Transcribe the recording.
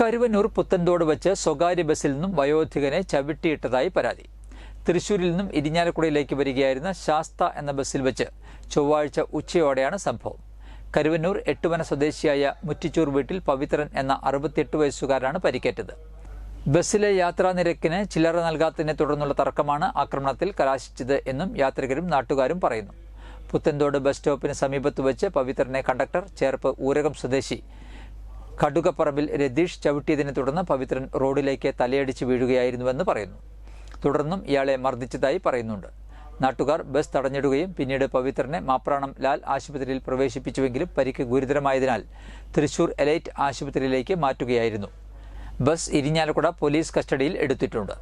കരുവന്നൂർ പുത്തൻതോട് വെച്ച് സ്വകാര്യ ബസ്സിൽ നിന്നും വയോധികനെ ചവിട്ടിയിട്ടതായി പരാതി. തൃശൂരിൽ നിന്നും ഇരിഞ്ഞാലക്കുടയിലേക്ക് വരികയായിരുന്ന ശാസ്ത എന്ന ബസ്സിൽ വെച്ച് ചൊവ്വാഴ്ച ഉച്ചയോടെയാണ് സംഭവം. കരുവന്നൂർ എട്ടുമന സ്വദേശിയായ മുറ്റിച്ചൂർ വീട്ടിൽ പവിത്രൻ എന്ന അറുപത്തിയെട്ട് വയസ്സുകാരനാണ് പരിക്കേറ്റത്. ബസ്സിലെ യാത്രാ നിരക്കിന് ചില്ലറ നൽകാത്തതിനെ തുടർന്നുള്ള തർക്കമാണ് ആക്രമണത്തിൽ കലാശിച്ചത് എന്നും യാത്രികരും നാട്ടുകാരും പറയുന്നു. പുത്തൻതോട് ബസ് സ്റ്റോപ്പിന് സമീപത്ത് വെച്ച് പവിത്രനെ കണ്ടക്ടർ ചേർപ്പ് ഊരകം സ്വദേശി കടുകപ്പറമ്പിൽ രതീഷ് ചവിട്ടിയതിനെ തുടർന്ന് പവിത്രൻ റോഡിലേക്ക് തലയടിച്ച് വീഴുകയായിരുന്നുവെന്ന് പറയുന്നു. തുടർന്നും ഇയാളെ മർദ്ദിച്ചതായി പറയുന്നുണ്ട്. നാട്ടുകാർ ബസ് തടഞ്ഞിടുകയും പിന്നീട് പവിത്രനെ മാപ്രാണം ലാൽ ആശുപത്രിയിൽ പ്രവേശിപ്പിച്ചുവെങ്കിലും പരിക്ക് ഗുരുതരമായതിനാൽ തൃശൂർ എലൈറ്റ് ആശുപത്രിയിലേക്ക് മാറ്റുകയായിരുന്നു. ബസ് ഇരിഞ്ഞാലക്കുട പോലീസ് കസ്റ്റഡിയിൽ എടുത്തിട്ടുണ്ട്.